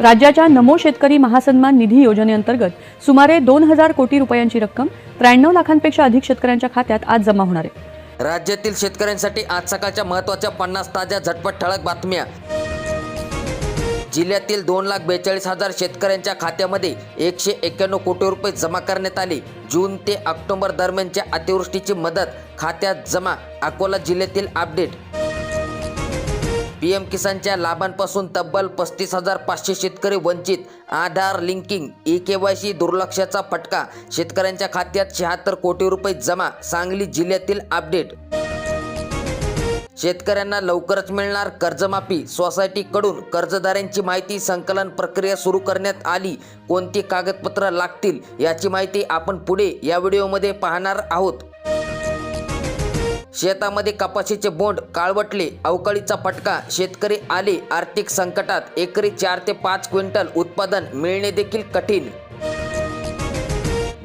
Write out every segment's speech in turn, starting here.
राज्याच्या नमो शेतकरी महासन्मान निधी योजनेअंतर्गत सुमारे दोन हजार कोटी रुपयांची रक्कम त्र्याण्णव लाखांपेक्षा अधिक शेतकऱ्यांच्या खात्यात आज जमा होणार आहे. राज्यातील शेतकऱ्यांसाठी आज सकाळच्या महत्त्वाच्या पन्नास ताज्या झटपट ठळक बातम्या. जिल्ह्यातील दोन लाख बेचाळीस हजार शेतकऱ्यांच्या खात्यामध्ये एकशे एक्क्याण्णव कोटी रुपये जमा करण्यात आले. जून ते ऑक्टोबर दरम्यानच्या अतिवृष्टीची मदत खात्यात जमा. अकोला जिल्ह्यातील अपडेट. पीएम किसानच्या लाभांपासून तब्बल पस्तीस हजार पाचशे शेतकरी वंचित. Aadhaar linking e K Y C दुर्लक्षाचा फटका शेतकऱ्यांच्या खात्यात शहात्तर कोटी रुपये जमा सांगली जिल्ह्यातील अपडेट. शेतकऱ्यांना लवकरच मिळणार कर्जमाफी सोसायटीकडून कर्जदारांची माहिती संकलन प्रक्रिया सुरू करण्यात आली. कोणती कागदपत्र लागतील याची माहिती आपण पुढे या व्हिडिओमध्ये पाहणार आहोत. शेतामध्ये कपाशीचे बोंड काळवटले अवकाळीचा फटका शेतकरी आले आर्थिक संकटात एकरी चार ते पाच क्विंटल उत्पादन मिळणे देखील कठीण.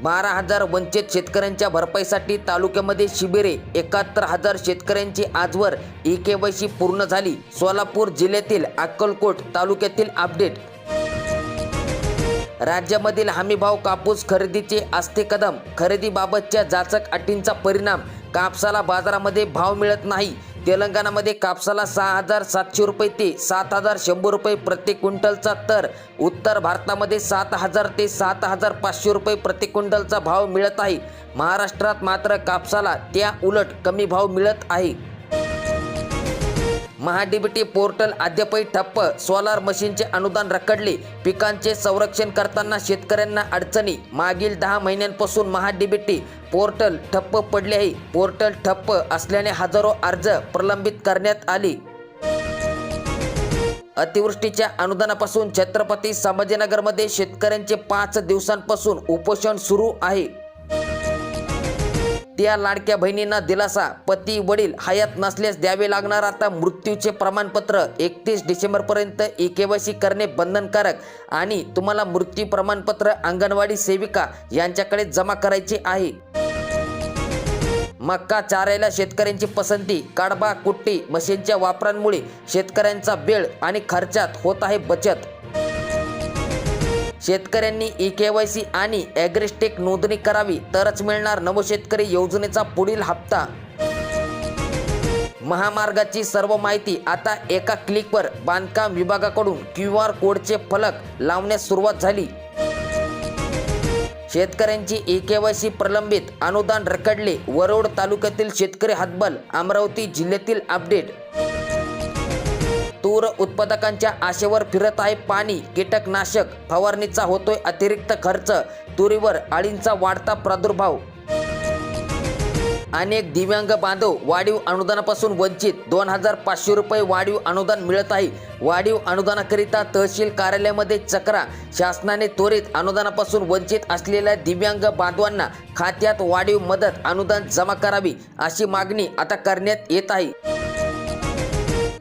बारा हजार वंचित शेतकऱ्यांच्या भरपाईसाठी तालुक्यामध्ये शिबिरे एकाहत्तर हजार शेतकऱ्यांची आजवर ई पूर्ण झाली. सोलापूर जिल्ह्यातील अक्कलकोट तालुक्यातील अपडेट. राज्यामधील हमीभाव कापूस खरेदीचे आस्ते कदम खरेदीबाबतच्या जाचक अटींचा परिणाम कापसाला बाजारामध्ये भाव मिळत नाही. तेलंगणामध्ये कापसाला सहा हजार सातशे रुपये ते सात हजार शंभर रुपये प्रति क्विंटलचा तर उत्तर भारतामध्ये सात हजार ते सात हजार पाचशे रुपये प्रति क्विंटलचा भाव मिळत आहे. महाराष्ट्रात मात्र कापसाला त्या उलट कमी भाव मिळत आहे. महाडीबीटी पोर्टल अद्यापही ठप्प. सोलार मशीनचे अनुदान रखडले. पिकांचे संरक्षण करताना शेतकऱ्यांना अडचणी. मागील दहा महिन्यांपासून महाडीबीटी पोर्टल ठप्प पडले आहे. पोर्टल ठप्प असल्याने हजारो अर्ज प्रलंबित करण्यात आले. अतिवृष्टीच्या अनुदानापासून छत्रपती संभाजीनगरमध्ये शेतकऱ्यांचे पाच दिवसांपासून उपोषण सुरू आहे. त्या लाडक्या बहिणींना दिलासा. पती वडील हयात नसल्यास द्यावे लागणार आता मृत्यूचे प्रमाणपत्र. एकतीस डिसेंबरपर्यंत ई करणे बंधनकारक. आणि तुम्हाला मृत्यू प्रमाणपत्र अंगणवाडी सेविका यांच्याकडे जमा करायचे आहे. मक्का चारायला शेतकऱ्यांची पसंती. काडबा कुट्टी मशीनच्या वापरांमुळे शेतकऱ्यांचा वेळ आणि खर्चात होत आहे बचत. शेतकऱ्यांनी ई के वाय सी आणि ॲग्रिस्टेक नोंदणी करावी तरच मिळणार नवशेतकरी योजनेचा पुढील हप्ता. महामार्गाची सर्व माहिती आता एका क्लिकवर बांधकाम विभागाकडून क्यू आर कोडचे फलक लावण्यास सुरुवात झाली. शेतकऱ्यांची ई के वाय सी प्रलंबित अनुदान रखडले वरोड तालुक्यातील शेतकरी हातबल अमरावती जिल्ह्यातील अपडेट तूर उत्पादकांच्या आशेवर फिरत आहे पाणी कीटकनाशक फवारणीचा होतोय अतिरिक्त खर्च तुरीवर अळींचा वाढता प्रादुर्भाव. अनेक दिव्यांग बांधव वाढीव अनुदानापासून वंचित. दोन हजार पाचशे रुपये वाढीव अनुदान मिळत आहे. वाढीव अनुदानाकरिता तहसील कार्यालयामध्ये चक्रा. शासनाने त्वरित अनुदानापासून वंचित असलेल्या दिव्यांग बांधवांना खात्यात वाढीव मदत अनुदान जमा करावी अशी मागणी आता करण्यात येत आहे.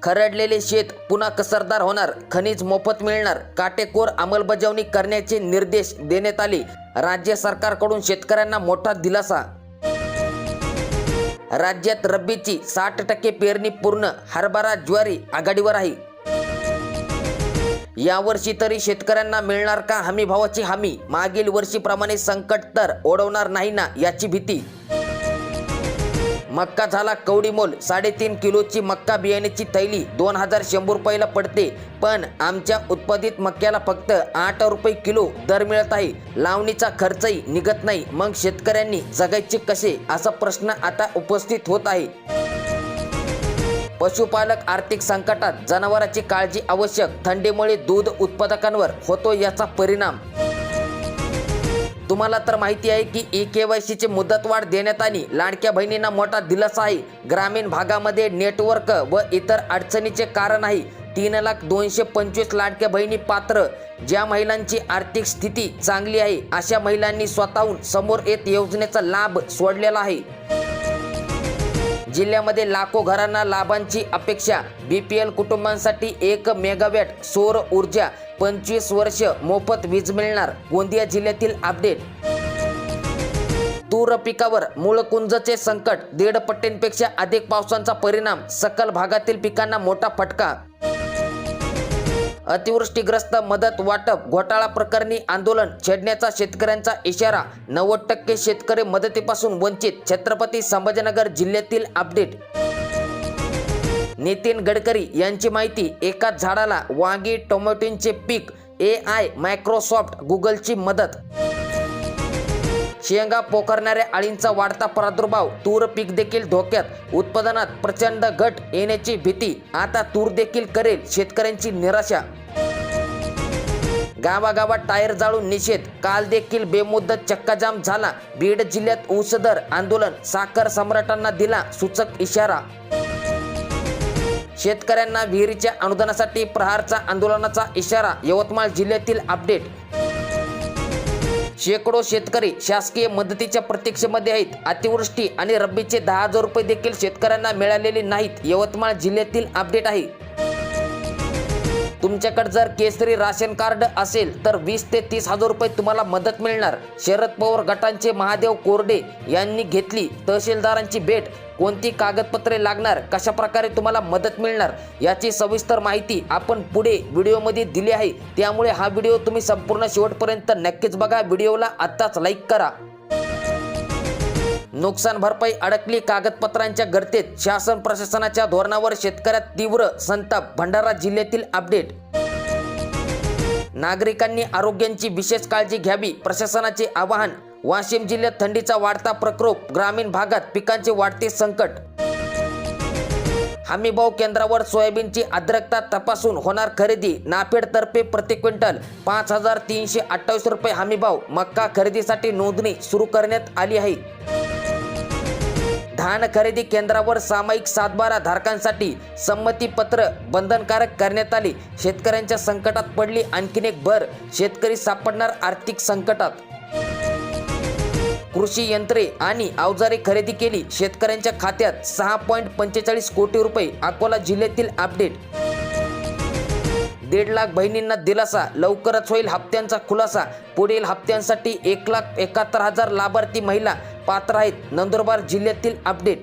खरडलेले शेत पुन्हा कसरदार होणार खनिज मोफत मिळणार काटेकोर अंमलबजावणी करण्याचे निर्देश देण्यात आले. राज्य सरकारकडून शेतकऱ्यांना मोठा दिलासा. राज्यात रब्बीची साठ टक्के पेरणी पूर्ण हरभरा ज्वारी आघाडीवर आहे. यावर्षी तरी शेतकऱ्यांना मिळणार का हमी भावाची हमी? मागील वर्षीप्रमाणे संकट तर ओढवणार नाही ना याची भीती? मक्का झाला कवडी मोल. साडेतीन किलोची मक्का बियाण्याची थैली दोन हजार शंभर रुपयाला पडते. पण आमच्या उत्पादित मक्याला फक्त आठ रुपये किलो दर मिळत आहे. लावणीचा खर्चही निघत नाही. मग शेतकऱ्यांनी जगायचे कसे? असा प्रश्न आता उपस्थित होत आहे. पशुपालक आर्थिक संकटात जनावरांची काळजी आवश्यक. थंडीमुळे दूध उत्पादकांवर होतो याचा परिणाम. तुम्हाला तर माहिती आहे की ई के वाय सीची मुदतवाढ देण्यात आली लाडक्या बहिणींना मोठा दिलासा आहे. ग्रामीण भागामध्ये नेटवर्क व इतर अडचणीचे कारण आहे. तीन लाख दोनशे पंचवीस लाडक्या बहिणी पात्र ज्या महिलांची आर्थिक स्थिती चांगली आहे अशा महिलांनी स्वतःहून समोर येत योजनेचा लाभ सोडलेला आहे. जिल्ह्यामध्ये लाखो घरांना लाभांची अपेक्षा. बीपीएल कुटुंबांसाठी एक मेगावॅट सौर ऊर्जा पंचवीस वर्ष मोफत वीज मिळणार गोंदिया जिल्ह्यातील अपडेट. तूर पिकावर मूळकुंजचे संकट दीड पट्टींपेक्षा अधिक पावसांचा परिणाम सकल भागातील पिकांना मोठा फटका. अतिवृष्टीग्रस्त मदत वाटप घोटाळा प्रकरणी आंदोलन छेडण्याचा शेतकऱ्यांचा इशारा नव्वद टक्के शेतकरी मदतीपासून वंचित छत्रपती संभाजीनगर जिल्ह्यातील अपडेट. नितीन गडकरी यांची माहिती एकाच झाडाला वांगी टोमॅटोंचे पीक ए आय मायक्रोसॉफ्ट गुगलची मदत. शेंगा पोखरणाऱ्या आळींचा वाढता प्रादुर्भाव तूर पीक देखील धोक्यात उत्पादनात प्रचंड घट येण्याची भीती आता तूर देखील करेल शेतकऱ्यांची निराशा. गावागावात टायर जाळून निषेध. काल देखील बेमुदत चक्काजाम झाला. बीड जिल्ह्यात ऊसदर आंदोलन. साखर सम्राटांना दिला सूचक इशारा. शेतकऱ्यांना विहिरीच्या अनुदानासाठी प्रहारचा आंदोलनाचा इशारा. यवतमाळ जिल्ह्यातील अपडेट. शेकडो शेतकरी शासकीय मदतीच्या प्रतीक्षेमध्ये आहेत. अतिवृष्टी आणि रब्बीचे दहा हजार रुपये देखील शेतकऱ्यांना मिळालेले नाहीत. यवतमाळ जिल्ह्यातील अपडेट आहे. तुमच्याकडे जर केसरी राशन कार्ड असेल तर वीस ते तीस हजार रुपये तुम्हाला मदत मिळणार. शरद पवार गटांचे महादेव कोरडे यांनी घेतली. तहसीलदारांची भेट. कोणती कागदपत्रे लागणार? कशा प्रकारे तुम्हाला मदत मिळणार? याची सविस्तर माहिती आपण पुढे व्हिडिओमध्ये दिली आहे. त्यामुळे हा व्हिडिओ तुम्ही संपूर्ण शेवटपर्यंत नक्कीच बघा. व्हिडिओला आत्ताच लाईक करा. नुकसान भरपाई अडकली. कागदपत्रांच्या गर्तेत शासन प्रशासनाच्या धोरणावर शेतकऱ्यात तीव्र संताप. भंडारा जिल्ह्यातील अपडेट. नागरिकांनी आरोग्यांची विशेष काळजी घ्यावी. प्रशासनाचे आवाहन. वाशिम जिल्ह्यात थंडीचा वाढता प्रकोप. ग्रामीण भागात पिकांचे वाढते संकट. हमीभाव केंद्रावर सोयाबीनची अद्रकता तपासून होणार खरेदी. नाफेडतर्फे प्रति क्विंटल पाच हजार तीनशे अठ्ठावीस रुपये हमीभाव. मक्का खरेदीसाठी नोंदणी सुरू करण्यात आली आहे. धान खरेदी केंद्रावर सामायिक सातबारा धारकांसाठी संमतीपत्र बंधनकारक करण्यात आले. शेतकऱ्यांच्या संकटात पडली आणखीन एक भर. शेतकरी सापडणार आर्थिक संकटात. कृषी यंत्रे आणि अवजारे खरेदी केली. शेतकऱ्यांच्या खात्यात सहा पॉईंट पंचेचाळीस कोटी रुपये. अकोला जिल्ह्यातील अपडेट दीड लाख बहिणींना दिलासा. लवकरच होईल हप्त्यांचा खुलासा. पुढील हप्त्यांसाठी एक लाख एकाहत्तर हजार लाभार्थी महिला पात्र आहेत. नंदुरबार जिल्ह्यातील अपडेट.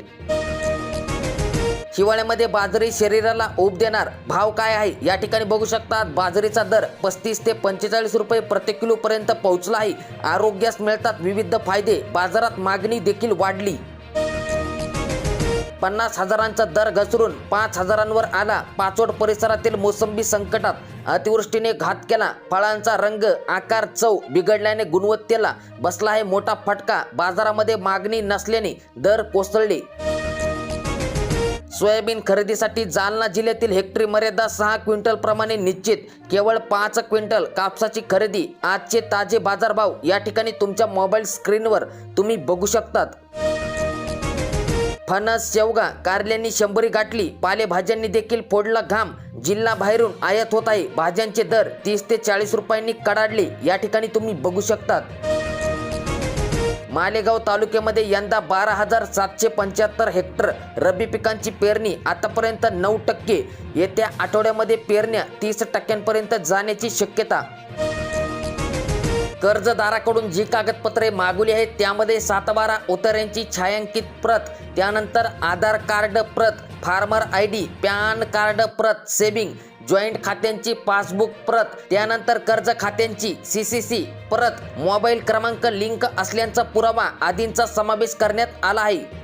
हिवाळ्यामध्ये बाजरी शरीराला ऊब देणार. भाव काय आहे? या ठिकाणी बघू शकतात. बाजरीचा दर पस्तीस ते पंचेचाळीस रुपये प्रति किलो पर्यंत पोहोचला आहे. आरोग्यास मिळतात विविध फायदे. बाजारात मागणी देखील वाढली. पन्नास हजारांचा दर घसरून पाच हजारांवर आला. पाचोड परिसरातील मोसंबी संकटात अतिवृष्टीने घात केला. फळांचा रंग आकार चव बिघडल्याने गुणवत्तेला बसला आहे मोठा फटका. बाजारामध्ये मागणी नसल्याने दर कोसळले. सोयाबीन खरेदीसाठी जालना जिल्ह्यातील हेक्टरी मर्यादा सहा क्विंटल प्रमाणे निश्चित. केवळ पाच क्विंटल कापसाची खरेदी. आजचे ताजे बाजारभाव या ठिकाणी तुमच्या मोबाईल स्क्रीनवर तुम्ही बघू शकतात. फणस शेवगा कारल्यांनी शंभरी गाठली. पालेभाज्यांनी देखील फोडला घाम. जिल्हा बाहेरून आयात होत आहे. भाज्यांचे दर तीस ते चाळीस रुपयांनी कडाडले. या ठिकाणी तुम्ही बघू शकतात. मालेगाव तालुक्यामध्ये यंदा बारा हजार सातशे पंच्याहत्तर हेक्टर रब्बी पिकांची पेरणी आतापर्यंत नऊ टक्के. येत्या आठवड्यामध्ये पेरण्या तीस टक्क्यांपर्यंत जाण्याची शक्यता कर्जदाराकडून जी कागदपत्रे मागवली आहेत त्यामध्ये सातबारा उतऱ्यांची छायांकित प्रत त्यानंतर आधार कार्ड प्रत farmer I D PAN card प्रत सेविंग जॉईंट खात्यांची पासबुक प्रत त्यानंतर कर्ज खात्यांची सी सी सी प्रत मोबाईल क्रमांक लिंक असल्याचा पुरावा आदींचा समावेश करण्यात आला आहे.